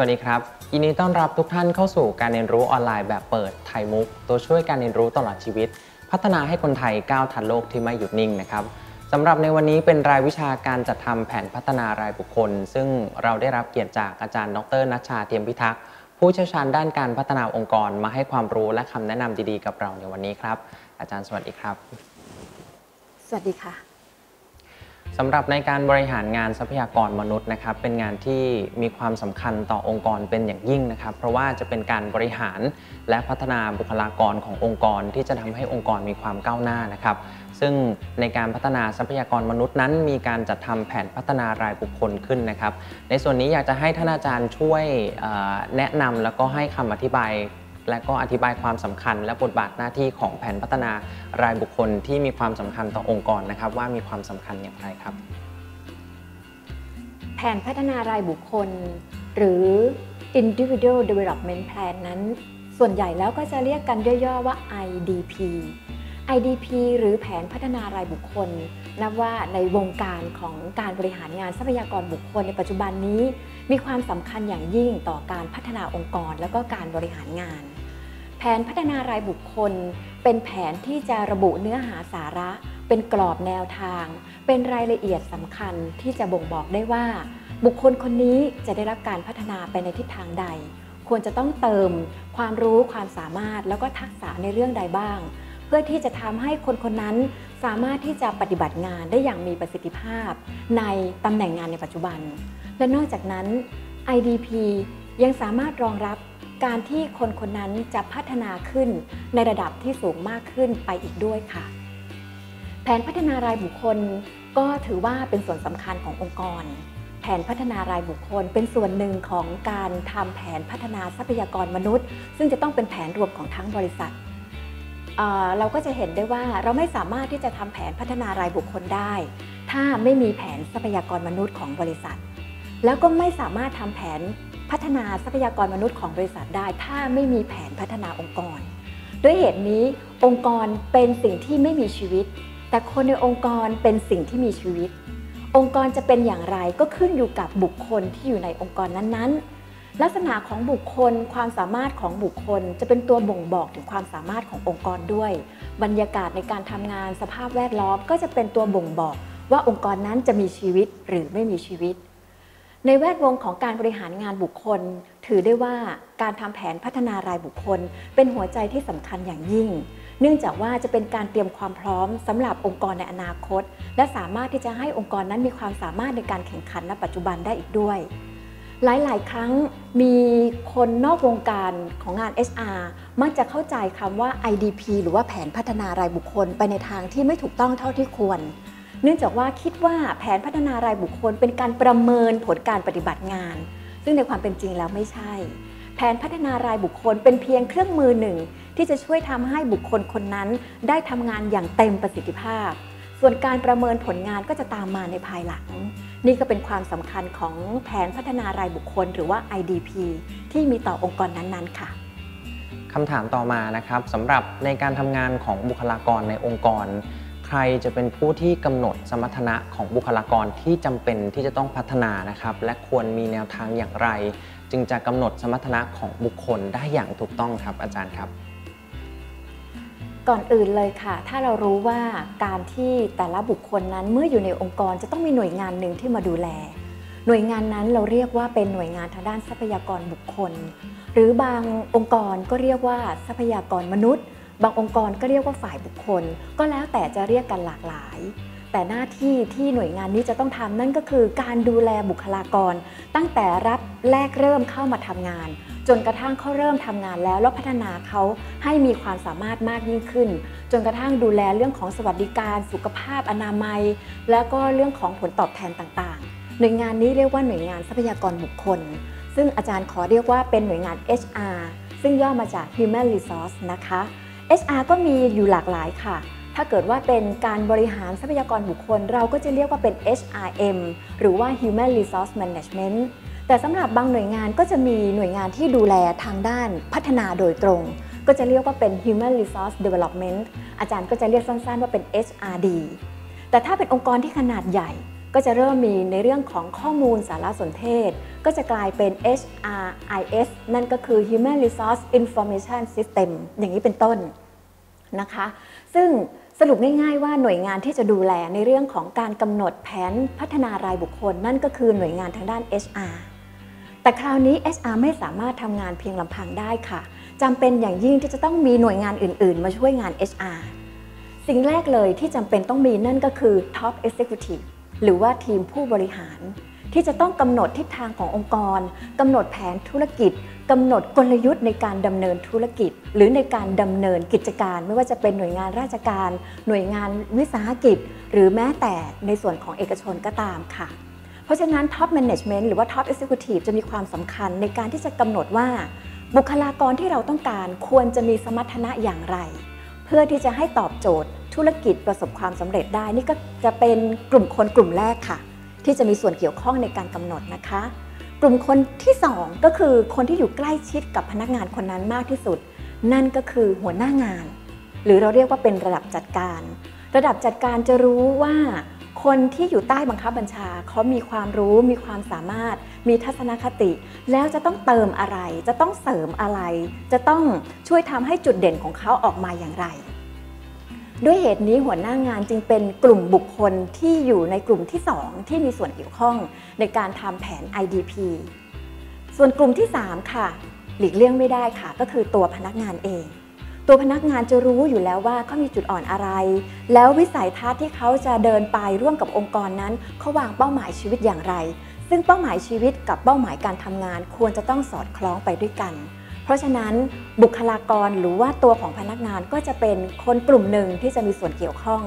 วัสดีครับยินดีต้อนรับทุกท่านเข้าสู่การเรียนรู้ออนไลน์แบบเปิดไทยมุก ตัวช่วยการเรียนรู้ตลอดชีวิต พัฒนาให้คนไทยก้าวทันโลกที่ไม่หยุดนิ่งนะครับสำหรับในวันนี้เป็นรายวิชาการจัดทำแผนพัฒนารายบุคคล ซึ่งเราได้รับเกียรติจากอาจารย์ ดรนัชชาเทียมพิทักษ์ผู้เชี่ยวชาญด้านการพัฒนาองค์กรมาให้ความรู้และคำแนะนำดีๆกับเราในวันนี้ครับ อาจารย์สวัสดีครับ สวัสดีค่ะ สำหรับในการบริหารงานทรัพยากรมนุษย์นะครับเป็นงานที่มีความสำคัญต่อองค์กรเป็นอย่างยิ่งนะครับ เพราะว่าจะเป็นการบริหารและพัฒนาบุคลากรขององค์กร ที่จะทำให้องค์กรมีความก้าวหน้านะครับ ซึ่งในการพัฒนาทรัพยากรมนุษย์นั้น มีการจัดทำแผนพัฒนารายบุคคลขึ้นนะครับ ในส่วนนี้อยากจะให้ท่านอาจารย์ช่วยแนะนำแล้วก็ให้คำอธิบาย และก็อธิบายความสำคัญ และบทบาทหน้าที่ของแผนพัฒนารายบุคคลที่มีความสำคัญต่อองค์กรนะครับ ว่ามีความสำคัญอย่างไรครับ แผนพัฒนารายบุคคล หรือ individual development plan นั้น ส่วนใหญ่แล้วก็จะเรียกกันย่อๆว่า IDP IDP หรือแผนพัฒนารายบุคคล นับว่าในวงการของการบริหารงานทรัพยากรบุคคลในปัจจุบันนี้ มีความสำคัญอย่างยิ่งต่อการพัฒนาองค์กร และก็การบริหารงาน แผนพัฒนารายบุคคล เป็นแผนที่จะระบุเนื้อหาสาระ เป็นกรอบแนวทาง เป็นรายละเอียดสำคัญที่จะบ่งบอกได้ว่า บุคคลคนนี้จะได้รับการพัฒนาไปในทิศทางใด ควรจะต้องเติม ความรู้ความสามารถแล้วก็ทักษะในเรื่องใดบ้าง เพื่อที่จะทำให้คนคนนั้นสามารถที่จะปฏิบัติงานได้อย่างมีประสิทธิภาพ ในตำแหน่งงานในปัจจุบัน และนอกจากนั้น IDP ยังสามารถรองรับการที่คนคนนั้นจะพัฒนาขึ้นในระดับที่สูงมากขึ้นไปอีกด้วยค่ะ แผนพัฒนารายบุคคลก็ถือว่าเป็นส่วนสำคัญขององค์กร แผนพัฒนารายบุคคลเป็นส่วนหนึ่งของการทำแผนพัฒนาทรัพยากรมนุษย์ ซึ่งจะต้องเป็นแผนรวมของทั้งบริษัทเราก็จะเห็นได้ว่าเราไม่สามารถที่จะทำแผนพัฒนารายบุคคลได้ ถ้าไม่มีแผนทรัพยากรมนุษย์ของบริษัท แล้วก็ไม่สามารถทำแผนพัฒนาทรัพยากรมนุษย์ของบริษัทได้ ถ้าไม่มีแผนพัฒนาองค์กร ด้วยเหตุนี้องค์กรเป็นสิ่งที่ไม่มีชีวิต แต่คนในองค์กรเป็นสิ่งที่มีชีวิต องค์กรจะเป็นอย่างไรก็ขึ้นอยู่กับบุคคลที่อยู่ในองค์กรนั้นๆ ลักษณะของบุคคลความสามารถของบุคคลจะเป็นตัวบ่งบอกถึงความสามารถขององค์กรด้วย บรรยากาศในการทำงานสภาพแวดล้อมก็จะเป็นตัวบ่งบอกว่าองค์กรนั้นจะมีชีวิตหรือไม่มีชีวิต ในแวดวงของการบริหารงานบุคคล ถือได้ว่าการทำแผนพัฒนารายบุคคล เป็นหัวใจที่สำคัญอย่างยิ่ง เนื่องจากว่าจะเป็นการเตรียมความพร้อมสำหรับองค์กรในอนาคต และสามารถที่จะให้องค์กรนั้นมีความสามารถในการแข่งขันณปัจจุบันได้อีกด้วย หลาย ๆ ครั้งมีคนนอกวงการของงาน HR มักจะเข้าใจคำว่า IDP หรือว่าแผนพัฒนารายบุคคลไปในทางที่ไม่ถูกต้องเท่าที่ควร เนื่องจากว่าคิดว่าแผนพัฒนารายบุคคลเป็นการประเมินผลการปฏิบัติงาน ซึ่งในความเป็นจริงแล้วไม่ใช่ แผนพัฒนารายบุคคลเป็นเพียงเครื่องมือหนึ่ง ที่จะช่วยทำให้บุคคลคนนั้นได้ทำงานอย่างเต็มประสิทธิภาพ ส่วนการประเมินผลงานก็จะตามมาในภายหลัง นี่ก็เป็นความสำคัญของแผนพัฒนารายบุคคล หรือว่า IDP ที่มีต่อองค์กรนั้นๆ ค่ะคำถามต่อมานะครับสำหรับในการทำงานของบุคลากรในองค์กร ใครจะเป็นผู้ที่กำหนดสมรรถนะของบุคลากรที่จำเป็นที่จะต้องพัฒนานะครับ และควรมีแนวทางอย่างไร จึงจะกำหนดสมรรถนะของบุคคลได้อย่างถูกต้องครับอาจารย์ครับ ก่อนอื่นเลยค่ะ ถ้าเรารู้ว่าการที่แต่ละบุคคลนั้นเมื่ออยู่ในองค์กรจะต้องมีหน่วยงานหนึ่งที่มาดูแล หน่วยงานนั้นเราเรียกว่าเป็นหน่วยงานทางด้านทรัพยากรบุคคล หรือบางองค์กรก็เรียกว่าทรัพยากรมนุษย์ บางองค์กรก็เรียกว่าฝ่ายบุคคล ก็แล้วแต่จะเรียกกันหลากหลาย แต่หน้าที่ที่หน่วยงานนี้จะต้องทำนั่นก็คือการดูแลบุคลากร ตั้งแต่รับแรกเริ่มเข้ามาทำงาน จนกระทั่งเขาเริ่มทำงานแล้ว แล้วพัฒนาเขาให้มีความสามารถมากยิ่งขึ้น จนกระทั่งดูแลเรื่องของสวัสดิการ สุขภาพอนามัย แล้วก็เรื่องของผลตอบแทนต่างๆ หน่วยงานนี้เรียกว่าหน่วยงานทรัพยากรบุคคล ซึ่งอาจารย์ขอเรียกว่าเป็นหน่วยงาน HR ซึ่งย่อมาจาก Human Resource นะคะ HR ก็มีอยู่หลากหลายค่ะ ถ้าเกิดว่าเป็นการบริหารทรัพยากรบุคคล เราก็จะเรียกว่าเป็น HRM หรือว่า Human Resource Management แต่สำหรับบางหน่วยงานก็จะมีหน่วยงานที่ดูแลทางด้านพัฒนาโดยตรง ก็จะเรียกว่าเป็น Human Resource Development อาจารย์ก็จะเรียกสั้นๆว่าเป็น HRD แต่ถ้าเป็นองค์กรที่ขนาดใหญ่ ก็จะเริ่มมีในเรื่องของข้อมูลสารสนเทศ ก็จะกลายเป็น HRIS นั่นก็คือ Human Resource Information System อย่างนี้เป็นต้นนะคะ ซึ่งสรุปง่ายๆว่าหน่วยงานที่จะดูแลในเรื่องของการกำหนดแผนพัฒนารายบุคคล นั่นก็คือหน่วยงานทางด้าน HR แต่คราวนี้ HR ไม่สามารถทำงานเพียงลำพังได้ค่ะจำเป็นอย่างยิ่งที่จะต้องมีหน่วยงานอื่น ๆ มาช่วยงาน HR สิ่งแรกเลยที่จำเป็นต้องมีนั่นก็คือ Top Executive หรือว่าทีมผู้บริหาร ที่จะต้องกำหนดทิศทางขององค์กรกำหนดแผนธุรกิจกำหนดกลยุทธ์ในการดำเนินธุรกิจ หรือในการดำเนินกิจการ ไม่ว่าจะเป็นหน่วยงานราชการ หน่วยงานวิสาหกิจ หรือแม้แต่ในส่วนของเอกชนก็ตามค่ะ เพราะฉะนั้น Top Management หรือว่า Top Executive จะมีความสำคัญในการที่จะกำหนดว่า บุคลากรที่เราต้องการควรจะมีสมรรถนะอย่างไร เพื่อที่จะให้ตอบโจทย์ ธุรกิจประสบความสำเร็จได้ นี่ก็จะเป็นกลุ่มคนกลุ่มแรกค่ะ ที่จะมีส่วนเกี่ยวข้องในการกำหนดนะคะ กลุ่มคนที่ 2 ก็คือคนที่อยู่ใกล้ชิดกับพนักงานคนนั้นมากที่สุด นั่นก็คือหัวหน้างาน หรือเราเรียกว่าเป็นระดับจัดการ ระดับจัดการจะรู้ว่าคนที่อยู่ใต้บังคับบัญชาเขามีความรู้มีความสามารถ มีทัศนคติ แล้วจะต้องเติมอะไร จะต้องเสริมอะไร จะต้องช่วยทำให้จุดเด่นของเขาออกมาอย่างไร ด้วยเหตุนี้หัวหน้างานจึงเป็นกลุ่มบุคคลที่อยู่ในกลุ่มที่ 2 ที่มีส่วนเกี่ยวข้องในการทำแผน IDP ส่วนกลุ่มที่ 3 ค่ะ หลีกเลี่ยงไม่ได้ค่ะ ก็คือตัวพนักงานเอง ตัวพนักงานจะรู้อยู่แล้วว่าเขามีจุดอ่อนอะไร แล้ววิสัยทัศน์ที่เขาจะเดินไปร่วมกับองค์กรนั้นเขาวางเป้าหมายชีวิตอย่างไร ซึ่งเป้าหมายชีวิตกับเป้าหมายการทำงานควรจะต้องสอดคล้องไปด้วยกัน เพราะฉะนั้นบุคลากรหรือว่าตัวของพนักงานก็จะเป็นคนกลุ่มหนึ่งที่จะมีส่วนเกี่ยวข้อง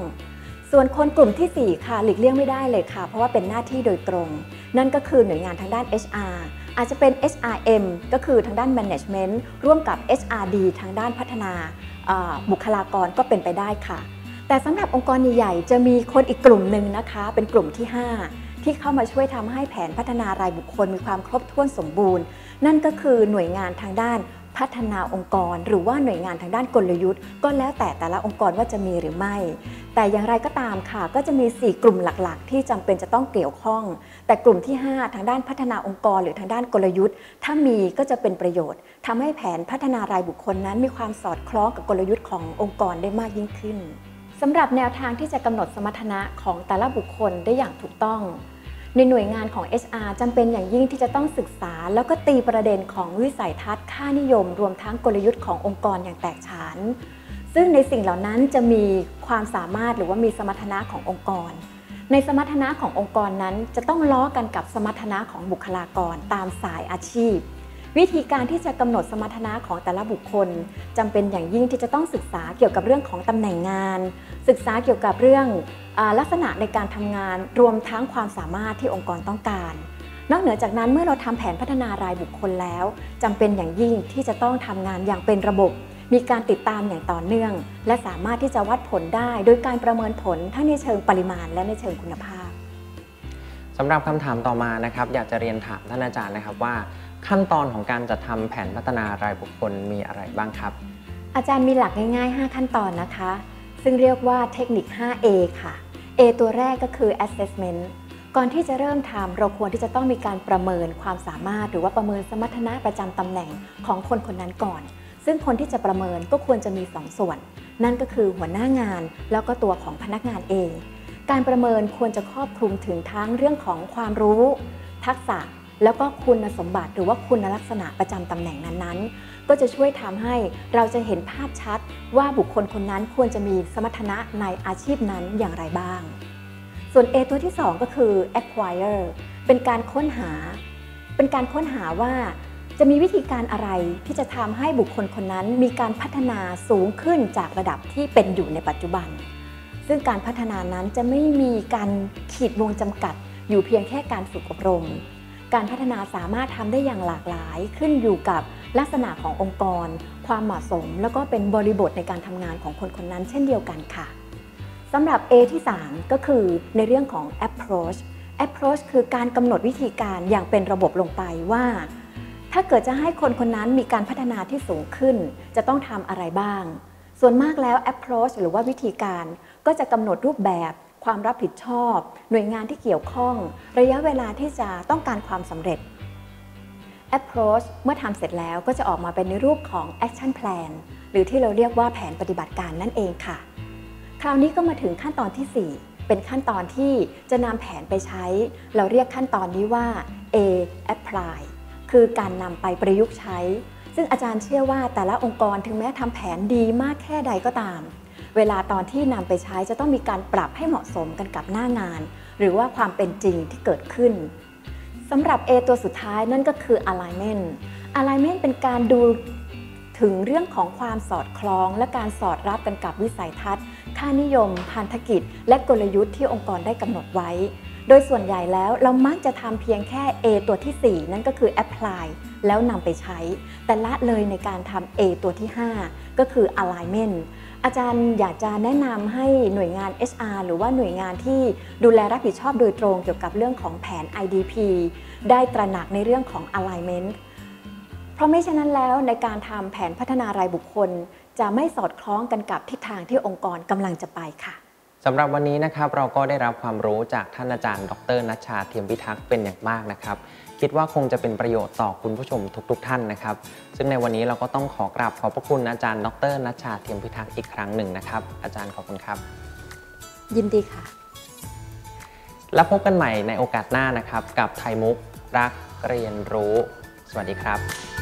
ส่วนคนกลุ่มที่ 4 ค่ะหลีกเลี่ยงไม่ได้เลยค่ะ เพราะว่าเป็นหน้าที่โดยตรง นั่นก็คือหน่วยงานทางด้าน HR อาจจะเป็น HRM ก็คือทางด้าน Management ร่วมกับ HRD ทางด้านพัฒนาบุคลากรก็เป็นไปได้ค่ะ แต่สำหรับองค์กรใหญ่ๆจะมีคนอีกกลุ่มหนึ่งนะคะ เป็นกลุ่มที่ 5 ที่เข้ามาช่วยทำให้แผนพัฒนารายบุคคลมีความครบถ้วนสมบูรณ์ นั่นก็คือหน่วยงานทางด้านพัฒนาองค์กร หรือว่าหน่วยงานทางด้านกลยุทธ์ ก็แล้วแต่แต่ละองค์กรว่าจะมีหรือไม่ แต่อย่างไรก็ตามค่ะ ก็จะมี 4 กลุ่มหลักๆ ที่จำเป็นจะต้องเกี่ยวข้อง แต่กลุ่มที่ 5 ทางด้านพัฒนาองค์กร หรือทางด้านกลยุทธ์ ถ้ามีก็จะเป็นประโยชน์ทำให้แผนพัฒนารายบุคคลนั้น มีความสอดคล้องกับกลยุทธ์ขององค์กรได้มากยิ่งขึ้นสำหรับแนวทางที่จะกำหนดสมรรถนะของแต่ละบุคคลได้อย่างถูกต้อง ในหน่วยงานของ HR จำเป็นอย่างยิ่งที่จะต้องศึกษา แล้วก็ตีประเด็นของวิสัยทัศน์ค่านิยม รวมทั้งกลยุทธ์ขององค์กรอย่างแตกฉาน ซึ่งในสิ่งเหล่านั้นจะมีความสามารถหรือว่ามีสมรรถนะขององค์กร ในสมรรถนะขององค์กรนั้นจะต้องล้อกันกับสมรรถนะของบุคลากรตามสายอาชีพ วิธีการที่จะกำหนดสมรรถนะของแต่ละบุคคลจำเป็นอย่างยิ่งที่จะต้องศึกษาเกี่ยวกับเรื่องของตำแหน่งงาน ศึกษาเกี่ยวกับเรื่องอลักษณะในการทำงาน รวมทั้งความสามารถที่องค์กรต้องการ นอกเหนือจากนั้นเมื่อเราทำแผนพัฒนารายบุคคลแล้วจำเป็นอย่างยิ่งที่จะต้องทำงานอย่างเป็นระบบ มีการติดตามอย่างต่อเนื่อง และสามารถที่จะวัดผลได้ โดยการประเมินผลทั้งในเชิงปริมาณ และในเชิงคุณภาพสำหรับคำถามต่อมานะครับ อยากจะเรียนถามท่านอาจารย์นะครับว่า ขั้นตอนของการจัดทำแผนพัฒนารายบุคคลมีอะไรบ้างครับ อาจารย์มีหลักง่ายๆ 5 ขั้นตอนนะคะ ซึ่งเรียกว่าเทคนิค 5A ค่ะ A ตัวแรกก็คือ assessment ก่อนที่จะเริ่มทำเราควรที่จะต้องมีการประเมินความสามารถ หรือว่าประเมินสมรรถนะประจำตำแหน่งของคนคนนั้นก่อน ซึ่งคนที่จะประเมินก็ควรจะมี 2ส่วน นั่นก็คือหัวหน้างาน แล้วก็ตัวของพนักงานเอง การประเมินควรจะครอบคลุมถึงทั้งเรื่องของความรู้ ทักษะ แล้วก็คุณสมบัติหรือว่าคุณลักษณะประจำตำแหน่งนั้นๆ ก็จะช่วยทำให้เราจะเห็นภาพชัดว่าบุคคลคนนั้นควรจะมีสมรรถนะในอาชีพนั้นอย่างไรบ้าง ส่วน A ตัวที่ 2 ก็คือ acquire เป็นการค้นหา เป็นการค้นหาว่าจะมีวิธีการอะไรที่จะทำให้บุคคลคนนั้นมีการพัฒนาสูงขึ้นจากระดับที่เป็นอยู่ในปัจจุบัน ซึ่งการพัฒนานั้นจะไม่มีการขีดวงจำกัดอยู่เพียงแค่การฝึกอบรม การพัฒนาสามารถทำได้อย่างหลากหลายขึ้นอยู่กับลักษณะขององค์กร ความเหมาะสม แล้วก็เป็นบริบทในการทำงานของคนคนนั้นเช่นเดียวกันค่ะสำหรับ A ที่ 3 ก็คือในเรื่องของ approach approach คือการกำหนดวิธีการอย่างเป็นระบบลงไปว่า ถ้าเกิดจะให้คนคนนั้นมีการพัฒนาที่สูงขึ้น จะต้องทำอะไรบ้าง ส่วนมากแล้ว approach หรือว่าวิธีการก็จะกำหนดรูปแบบ ความรับผิดชอบ หน่วยงานที่เกี่ยวข้อง ระยะเวลาที่จะต้องการความสำเร็จ approach เมื่อทำเสร็จแล้วก็จะออกมาเป็นในรูปของ action plan หรือที่เราเรียกว่าแผนปฏิบัติการนั่นเองค่ะ คราวนี้ก็มาถึงขั้นตอนที่ 4 เป็นขั้นตอนที่จะนำแผนไปใช้ เราเรียกขั้นตอนนี้ว่า A apply คือการนำไปประยุกต์ใช้ ซึ่งอาจารย์เชื่อว่าแต่ละองค์กรถึงแม้ทำแผนดีมากแค่ใดก็ตาม เวลาตอนที่นำไปใช้จะต้องมีการปรับให้เหมาะสมกันกับหน้างาน หรือว่าความเป็นจริงที่เกิดขึ้นสำหรับ A ตัวสุดท้ายนั่นก็คือ alignment alignment เป็นการดูถึงเรื่องของความสอดคล้อง และการสอดรับกันกับวิสัยทัศน์ ค่านิยม พันธกิจ และกลยุทธ์ที่องค์กรได้กำหนดไว้ โดยส่วนใหญ่แล้วเรามักจะทำเพียงแค่ A ตัวที่ 4 นั่นก็คือ apply แล้วนำไปใช้ แต่ละเลยในการทำ A ตัวที่ 5 ก็คือ alignment อาจารย์อยากจะแนะนำให้หน่วยงาน HR หรือว่าหน่วยงานที่ดูแลรับผิดชอบโดยตรงเกี่ยวกับเรื่องของแผน IDP ได้ตระหนักในเรื่องของ alignment เพราะไม่เช่นนั้นแล้วในการทำแผนพัฒนารายบุคคล จะไม่สอดคล้องกันกับทิศทางที่องค์กรกำลังจะไปค่ะสำหรับวันนี้นะครับเราก็ได้รับความรู้จากท่านอาจารย์ ดรนัชชาเทียมพิทักษ์เป็นอย่างมากนะครับ คิดว่าคงจะเป็นประโยชน์ต่อคุณผู้ชมทุกๆท่านนะครับ ซึ่งในวันนี้เราก็ต้องขอกราบขอบพระคุณอาจารย์ ดรนัชชาเทียมพิทักษ์อีกครั้งหนึ่งนะครับ อาจารย์ขอบคุณครับ ยินดีค่ะ แล้วพบกันใหม่ในโอกาสหน้านะครับ กับไทยมุกรักเรียนรู้ สวัสดีครับ